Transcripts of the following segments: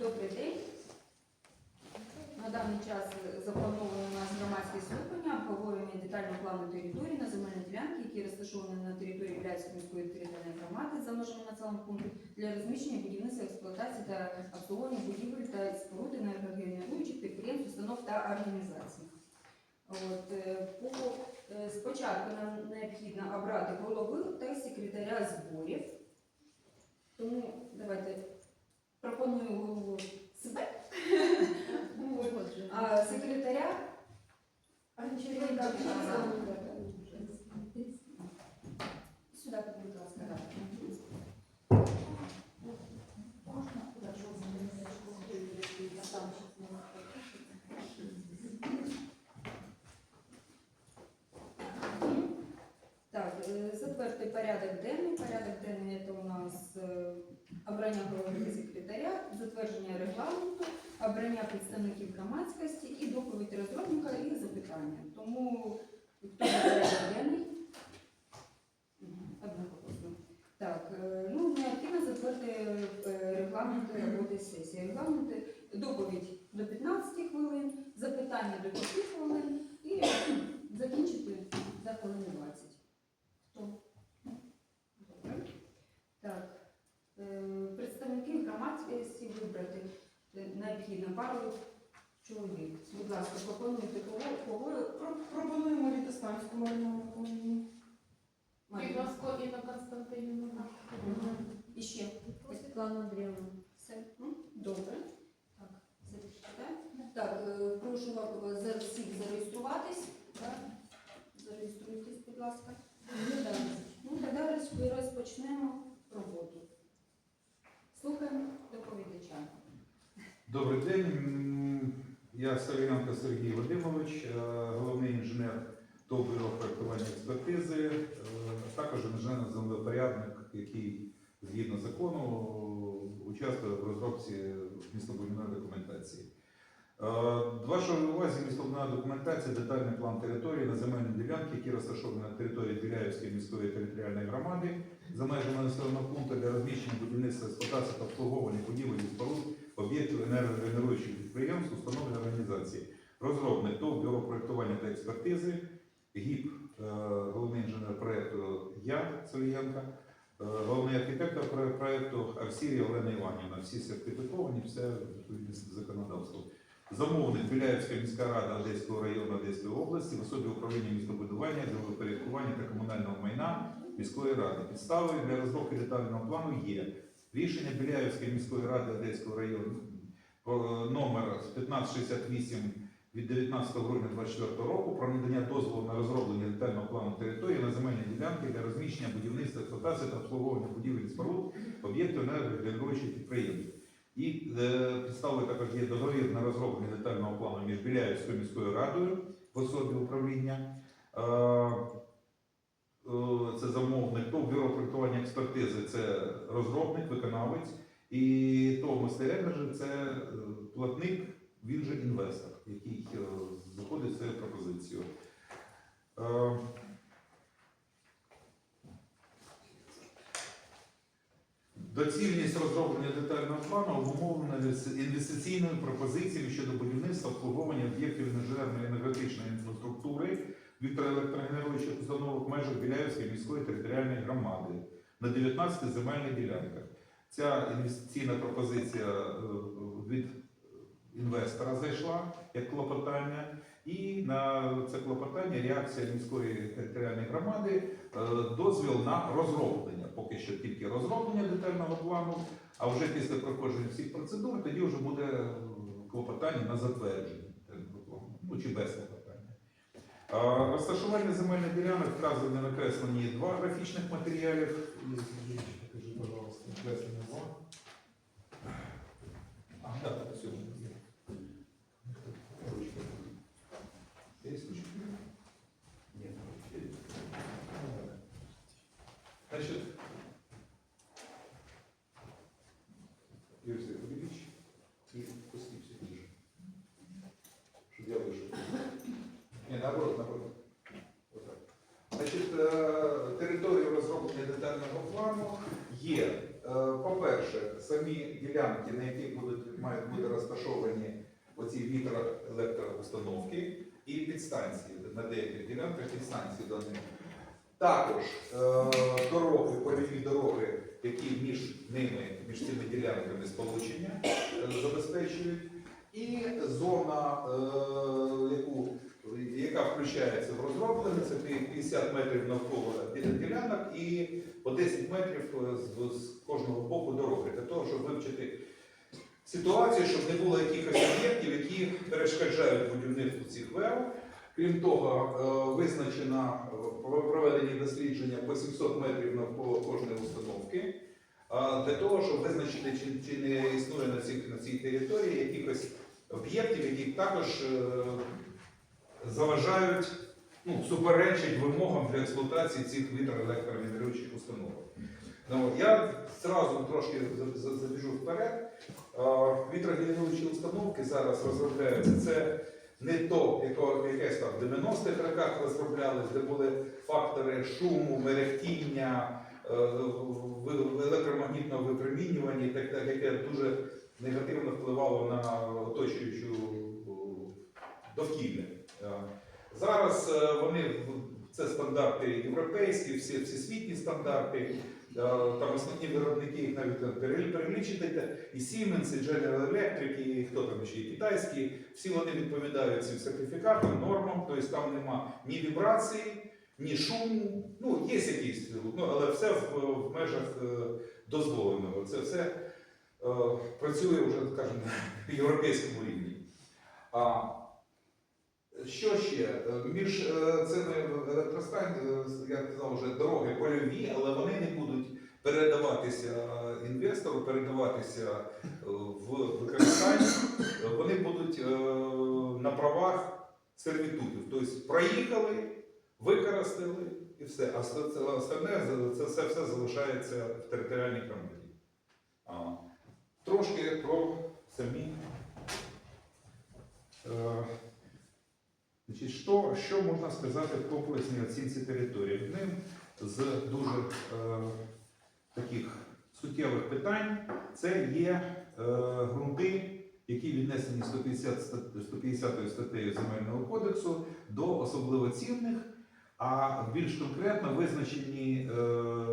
Добрий день. На даний час заплановано у нас громадське слухання, обговорення детального плану території на земельні ділянки, які розташовані на території Біляцької міської територіальної громади за межами населеного пункту для розміщення будівництва, експлуатації та обслуговування будівель та споруд енергогенеруючих підприємств, установ та організацій. От, е, по, е, спочатку нам необхідно обрати голови та секретаря зборів. Тому давайте пропоную голову себе. А секретаря Гончаренка Сюди, будь ласка. да. Так, е, затвердити порядок денний. Порядок денний це у нас е, обрання голови та секретаря, затвердження регламенту, обрання представників громадськості і доповідь розробника і запитання. Тому Одноголосно. Так, е, ну необхідно затвердити регламенти роботи сесії. Регламент доповідь до 15 хвилин, запитання до 5 хвилин і закінчити за хвилин 20. Хто? Добре. Так. Е, Представників громадськості вибрати е, необхідно пару кого Про- Пропонуємо Літостанську Марину Миколаївну. Марія. Інна Константинівна. І ще. Світлана Андріївна. Все? Добре. Так, так? Е, прошу вас за- всіх зареєструватись. Так? Зареєструйтесь, будь ласка. Ну. Ну, тоді розпочнемо роботу. Слухаємо доповідача. Добрий день. Я Савіненко Сергій Вадимович, е, головний інженер ТОВ бюро проєктування експертизи, е, також інженер-землепорядник, який згідно закону участвує в розробці містобудівної документації. Е, До вашої увазі містобудівна документація, детальний план території на земельні ділянки, які розташовані на території Біляївської міської територіальної громади, за межами населеного пункту для розміщення будівництва експлуатації та обслуговування будівель і споруд об'єктів енергогенеруючих підприємств, установ і організацій. Розробник ТОВ Бюро проєктування та експертизи, ГІП, е, головний інженер проєкту Я Солієнка, е, головний архітектор проєкту Арсірія Олена Іванівна. Всі сертифіковані, все відповідно з законодавством. Замовник Біляївська міська рада Одеського району Одеської області в особі управління містобудування, землепорядкування та комунального майна міської ради. Підставою для розробки детального плану є Рішення Біляївської міської ради Одеського району е, номер 1568 від 19 грудня 2024 року про надання дозволу на розроблення детального плану території на земельні ділянки для розміщення будівництва, експлуатації та обслуговування будівель і споруд об'єктів енергогенеруючих підприємств. І е, підставою також є договір на розроблення детального плану між Біляївською міською радою в особі управління. Е, це замовник, то бюро проєктування експертизи це розробник, виконавець, і то Енерджі це е, платник, він же інвестор, який е, заходить з цією пропозицією. Доцільність розроблення детального плану обумовлена інвестиційними пропозиціями щодо будівництва обслуговування об'єктів інженерної енергетичної інфраструктури вітроелектрогенеруючих установок в межах Біляївської міської територіальної громади на 19 земельних ділянках. Ця інвестиційна пропозиція е, від інвестора зайшла як клопотання, і на це клопотання реакція міської територіальної громади е, дозвіл на розроблення. Поки що тільки розроблення детального плану, а вже після проходження всіх процедур тоді вже буде е, клопотання на затвердження ну чи без клопотання. Розташування земельних ділянок вказане на кресленні два графічних матеріалів. Покажи, пожалуйста, креслення 2. Детального плану є е, по-перше, самі ділянки, на яких будуть, мають бути розташовані оці вітроелектроустановки і підстанції на деяких ділянках підстанції до них. Також е, дороги, польові дороги, які між ними, між цими ділянками сполучення е, забезпечують, і зона, яку, яка включається в розроблене, це 50 метрів навколо ділянок і по 10 метрів е, з, кожного боку дороги, для того, щоб вивчити ситуацію, щоб не було якихось об'єктів, які перешкоджають будівництву цих ВЕО. Крім того, е, визначено е, проведені дослідження по 700 метрів навколо кожної установки, для того, щоб визначити, чи, не існує на, цих, на цій території якихось об'єктів, які також заважають, ну, суперечать вимогам для експлуатації цих вітроелектровідривчих установок. Ну, я зразу трошки за- за- забіжу вперед. Е, Вітрогенеруючі установки зараз розробляються. Це не то, якесь там в 90-х роках розроблялись, де були фактори шуму, мерехтіння, е, електромагнітного випромінювання і так яке дуже негативно впливало на оточуючу довкілля. Е, Зараз е, вони це стандарти європейські, всі всесвітні стандарти. Е, Там основні виробники їх навіть перелічити. І Siemens, і General Electric, і хто там ще є китайські. Всі вони відповідають цим сертифікатам, нормам, тобто там нема ні вібрації, ні шуму. Ну, є якісь, ну, але все в, в межах дозволеного. Це все е, працює вже, скажімо, на європейському рівні. А що ще? Е, Між е, цими електростанціями, я казав вже дороги польові, але вони не будуть передаватися інвестору, передаватися е, в використання. Е, Вони будуть е, на правах сервітутів. Тобто проїхали, використали і все. А остальне це все, все залишається в територіальній громаді. Трошки про самі. Значить, що, що можна сказати в комплексній оцінці території? Одним з дуже е, таких суттєвих питань це є е, ґрунти, які віднесені 150, стат- 150 статтею Земельного кодексу до особливо цінних, а більш конкретно визначені е,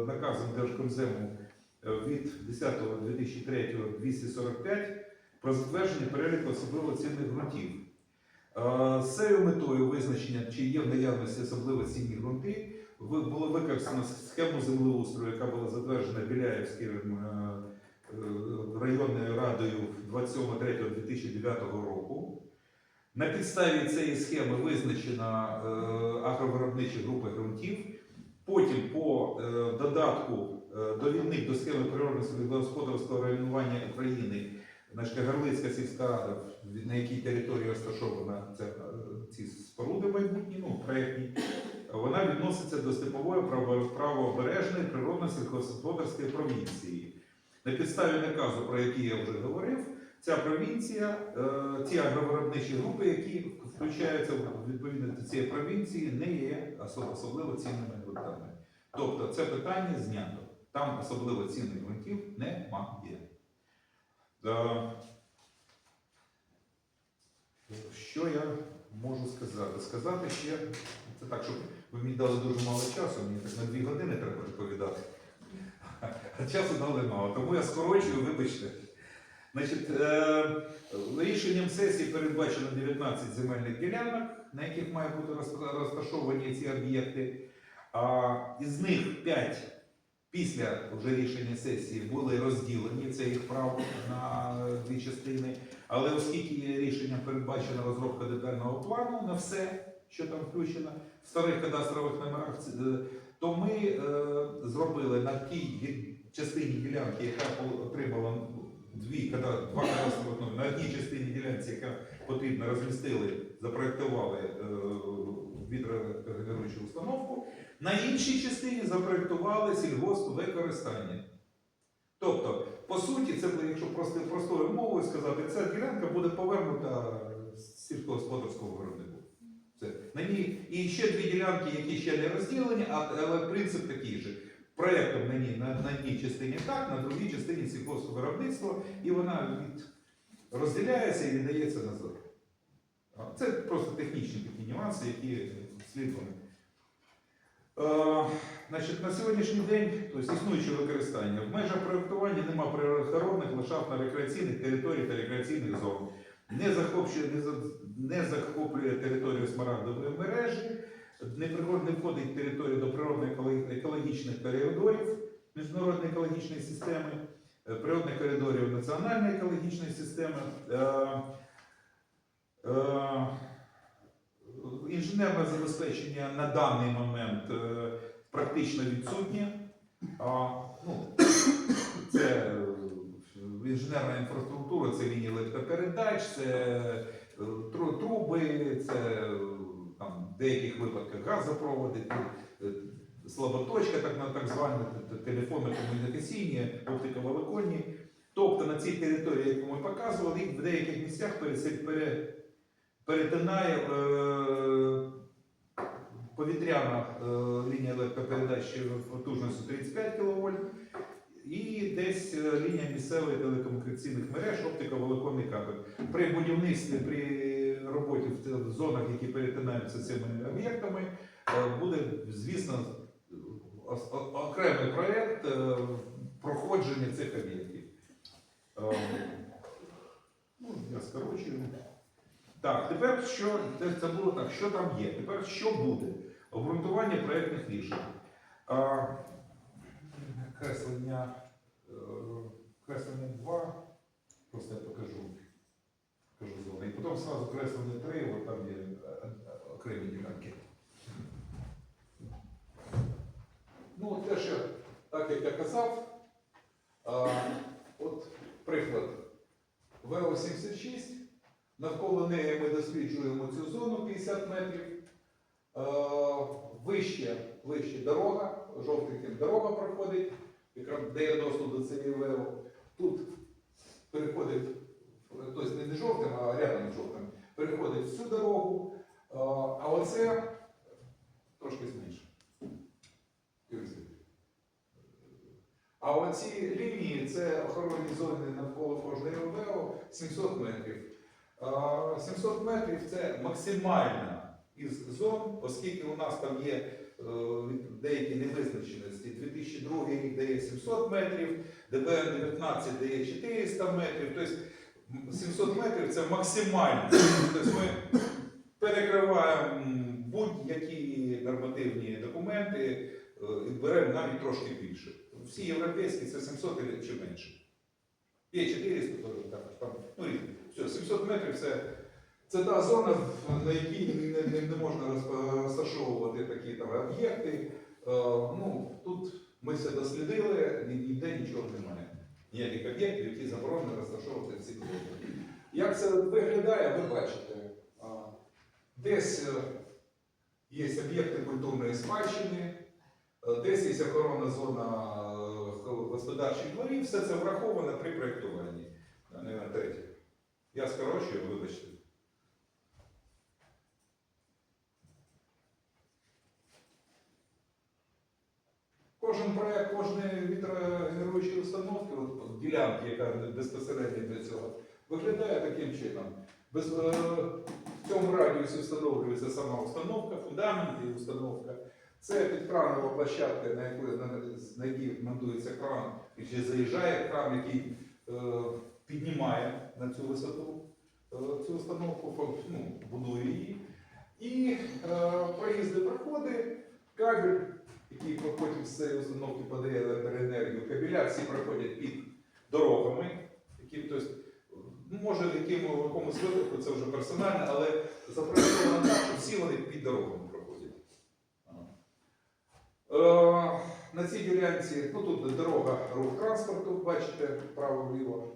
наказом Держкомзему е, від 10.2003-245 про затвердження переліку особливо цінних ґрунтів. Е, З цією метою визначення, чи є в наявності особливо цінні ґрунти, було використано схему землеустрою, яка була затверджена Біляєвською е, е, районною радою 27.03.2009 року. На підставі цієї схеми визначена е, агровиробничі групи ґрунтів. Потім по е, додатку е, довідник до схеми природно господарського районування України Значить, Гарлицька сільська, на якій території розташована ця, е, ці споруди майбутні, ну, проєктні, вона відноситься до степової правообережної природно-сільськогосподарської провінції. На підставі наказу, про який я вже говорив, ця провінція, е, ці агровиробничі групи, які включаються відповідно до цієї провінції, не є особливо цінними ґрунтами. Тобто це питання знято. Там особливо цінних ґрунтів немає. Що я можу сказати? Сказати ще, це так, щоб ви мені дали дуже мало часу, мені так на дві години треба відповідати. А часу дали мало, тому я скорочую, вибачте. Значить, е, рішенням сесії передбачено 19 земельних ділянок, на яких мають бути розташовані ці об'єкти. А із них 5 після вже рішення сесії були розділені, це їх право на дві частини. Але оскільки рішенням передбачена розробка детального плану на все, що там включено в старих кадастрових номерах, е, то ми е, зробили на тій частині ділянки, яка отримала дві два кадастрових номери, на одній частині ділянці, яка потрібна, розмістили, запроектували е, вітрогенеруючу установку. На іншій частині запроектували сільгоспвикористання. Тобто, по суті, це якщо просто простою мовою сказати, ця ділянка буде повернута сільськогосподарському виробнику. Це на ній і ще дві ділянки, які ще не розділені, але принцип такий же. проєктом на ній на, на одній частині так, на другій частині сільгоспвиробництво, і вона від, розділяється і віддається назад. Це просто технічні такі нюанси, які слід вони. Е, значить, на сьогоднішній день, тобто існуюче використання, в межах проєктування немає природоохоронних, ландшафтно-рекреаційних територій та рекреаційних зон. Не захоплює, не, за- не захоплює територію смарагдової мережі, не, природ- не входить територію до природно-екологічних коридорів міжнародної екологічної системи, е, природних коридорів національної екологічної системи. Е, е, Інженерне забезпечення на даний момент е, практично відсутнє. Ну, це е, інженерна інфраструктура, це лінії електропередач, це е, труби, це там, в деяких випадках газопроводи, слаботочка, так, так звані т- т- телефонно-комунікаційні, оптиковолоконні. Тобто на цій території, яку ми показували, в деяких місцях пере- перетинає е, повітряна е, лінія електропередачі потужністю 35 кВт і десь е, лінія місцевої телекомунікаційних мереж, оптиковолоконний кабель. При будівництві, при роботі в зонах, які перетинаються цими об'єктами, е, буде, звісно, окремий проєкт проходження цих об'єктів. Ну, я скорочую. Так, тепер що це, це було так, що там є? Тепер що буде? Обґрунтування проєктних рішень. А, креслення, е, креслення 2, просто я покажу, покажу зони. І потім сразу креслення 3, от там є е, окремі ділянки. Ну, те, що, так як я казав, а, от приклад ВО-76. Навколо неї ми досліджуємо цю зону 50 метрів. Е, Вище, вище дорога, жовтеньким дорога проходить, яка дає доступ до цієї ВЕО. Тут переходить, тобто не жовтим, а рядом жовтим, переходить всю дорогу, Е, а оце трошки зменше. А оці лінії це охоронні зони навколо кожної ВЕО 700 метрів. А, 700 метрів це максимальна із зон, оскільки у нас там є е, деякі невизначеності. 2002 рік дає 700 метрів, ДБН 19 дає 400 метрів. Тобто 700 метрів це максимально. Тобто ми перекриваємо будь-які нормативні документи е, і беремо навіть трошки більше. Всі європейські це 700 чи менше. Є 400, то також там, ну різні. Все, 700 метрів це, це та зона, на якій не, не, можна розташовувати такі там об'єкти. Е, ну, тут ми все дослідили, ні- ніде нічого немає. Ніяких об'єктів, які заборонено розташовувати в цих зонах. Як це виглядає, ви бачите. Десь е, є об'єкти культурної спадщини, е, десь є охоронна зона господарчих дворів, все це враховано при проєктуванні. Я скорочую, вибачте. Кожен проєкт, кожної вітрогенеруючої установки, от, ділянки, яка безпосередньо для цього, виглядає таким чином. Без, е, в цьому радіусі встановлюється сама установка, фундамент і установка. Це підкранова площадка, на яку на, якій монтується кран, і ще заїжджає кран, який е, піднімає на цю висоту е, цю установку, ну, будує її. І е, проїзди проходи, кабель, який потім з цієї установки подає електроенергію, кабеля всі проходять під дорогами, які, тобто, може в якому- якомусь випадку це вже персонально, але запроєктовано так, що всі вони під дорогами проходять. Е, На цій ділянці, ну тут дорога рух транспорту, бачите, право-вліво,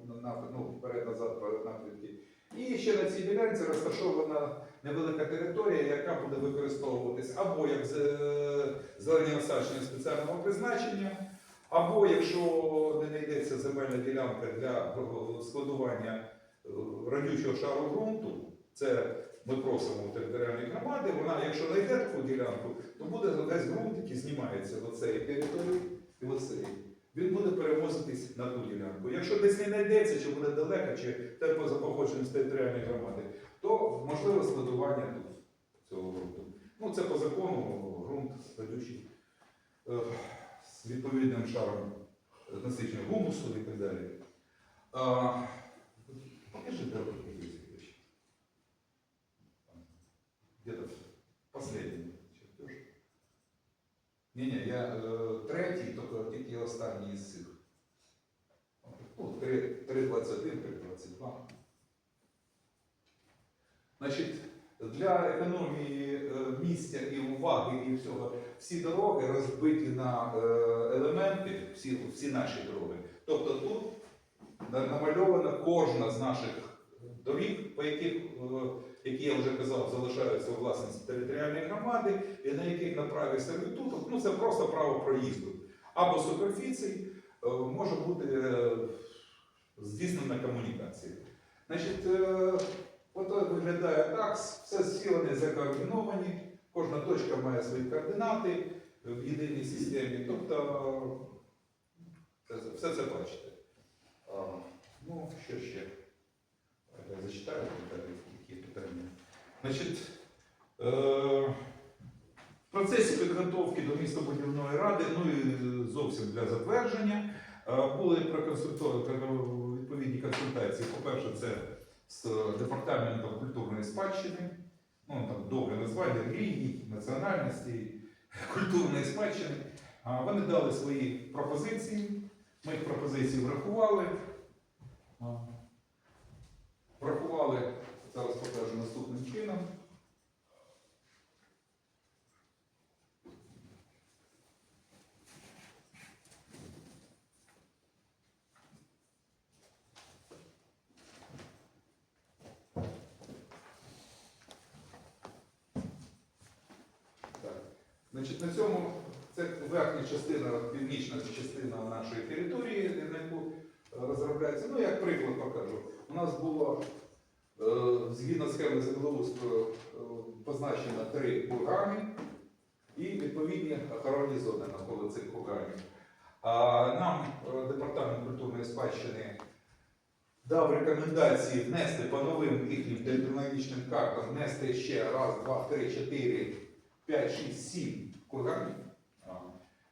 ну, вперед-назад напрямки. І ще на цій ділянці розташована невелика територія, яка буде використовуватись або як з- зелені насадження спеціального призначення, або якщо не знайдеться земельна ділянка для е, складування е, родючого шару ґрунту, це ми просимо у територіальної громади, вона, якщо знайде таку ділянку, буде весь ґрунт, який знімається до цієї території, і оцей, він буде перевозитись на ту ділянку. Якщо десь не знайдеться, чи буде далеко, чи те поза походженням з територіальної громади, то можливе складування тут цього ґрунту. Ну, це по закону ґрунт складючий е, з відповідним шаром насичення гумусу і так далі. А, покажи, де пропозиції. Где-то последний. Не-не, я е, третій, тільки, тільки останній із цих. Ну, 3.21, 3.22. Значить, для економії е, місця і уваги і всього, всі дороги розбиті на е, елементи, всі, всі наші дороги. Тобто тут намальована кожна з наших доріг, по яких, е, які я вже казав, залишаються у власності територіальної громади, і на яких на праві сервітуту, ну це просто право проїзду. Або суперфіцій е, може бути е, здійснена комунікація. Значить, е, ото виглядає так, все вони закоординовані, кожна точка має свої координати в єдиній системі. Тобто все це бачите. Ну, що ще? Я зачитаю. Значить, е, в процесі підготовки до містобудівної ради, ну і зовсім для затвердження, е, були відповідні консультації. По-перше, це з департаментом культурної спадщини, ну там довге названня релігій, національності, культурної спадщини. Вони дали свої пропозиції. Ми їх пропозиції врахували. Врахували, покажу наступним чином. Значить, на цьому це верхня частина, північна частина нашої території, на яку е, розробляється. Ну, як приклад покажу. У нас було згідно схеми землеустрою е, позначено три кургани і відповідні охоронні зони навколо цих курганів. Нам е, департамент культурної спадщини дав рекомендації внести по новим їхнім територіальним картам, внести ще раз, два, три, чотири, п'ять, шість, сім курганів,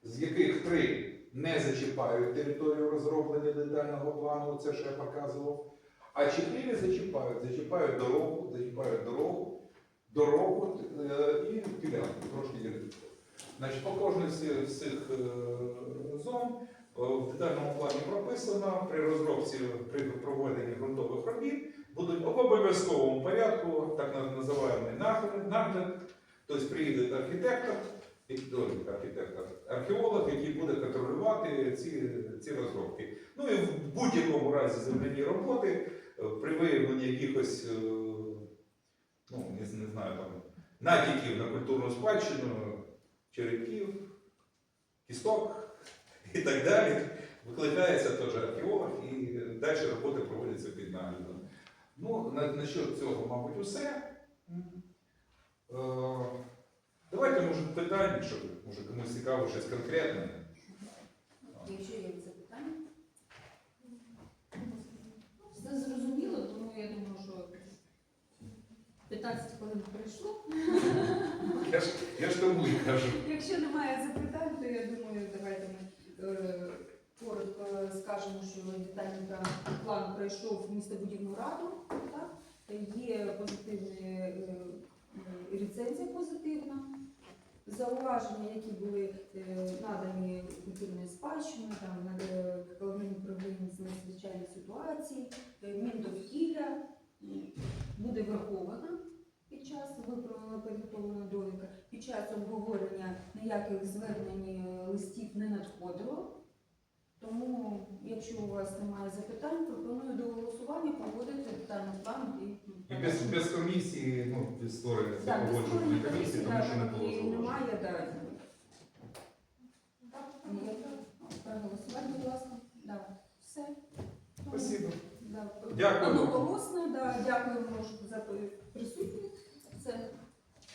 з яких три не зачіпають територію розроблення детального плану, це що я показував. А чотири зачіпають, зачіпають дорогу, зачіпають дорогу, дорогу е, і ділянку, трошки ділянку. Значить, по кожній з цих- е, зон е, в детальному плані прописано при розробці, при проведенні ґрунтових робіт будуть в обов'язковому порядку так називаємо нагляд, тобто приїде архітектор, і- архітектор, археолог, який буде контролювати ці, ці розробки. Ну і в будь-якому разі земляні роботи е, при виявленні якихось, е, ну не, не знаю, там, натяків на культурну спадщину, черепків, кісток і так далі, викликається теж археолог і далі роботи проводяться під наглядом. Ну, на, насчет цього, мабуть, усе. Е, давайте, може, питання, щоб може комусь цікаво щось конкретне. Якщо є запитання. Все зрозуміло, тому я думаю, що 15 хвилин пройшло. Я ж, я ж тому і кажу. Якщо немає запитань, то я думаю, давайте ми е, коротко скажемо, що детальний план- план пройшов містобудівну раду. Так? Є позитивна е, е, рецензія позитивна. Зауваження, які були е, надані культурною спадщиною, там над головним управлінням з надзвичайних ситуацій, е, Міндовкілля буде врахована під час виправлена підготовлена довідка. Під час обговорення ніяких звернень е, листів не надходило. Тому, якщо у вас немає запитань, пропоную до голосування проводити детальний план і І без, без комісії, ну, без створення Так, без погоджувальної створення комісії, тому що не там було і зауважень. Немає, да. Ні, Проголосувати, будь ласка. Да. Все. Спасибо. Да. Дякую. Одноголосно, да. Дякуємо за присутність. Це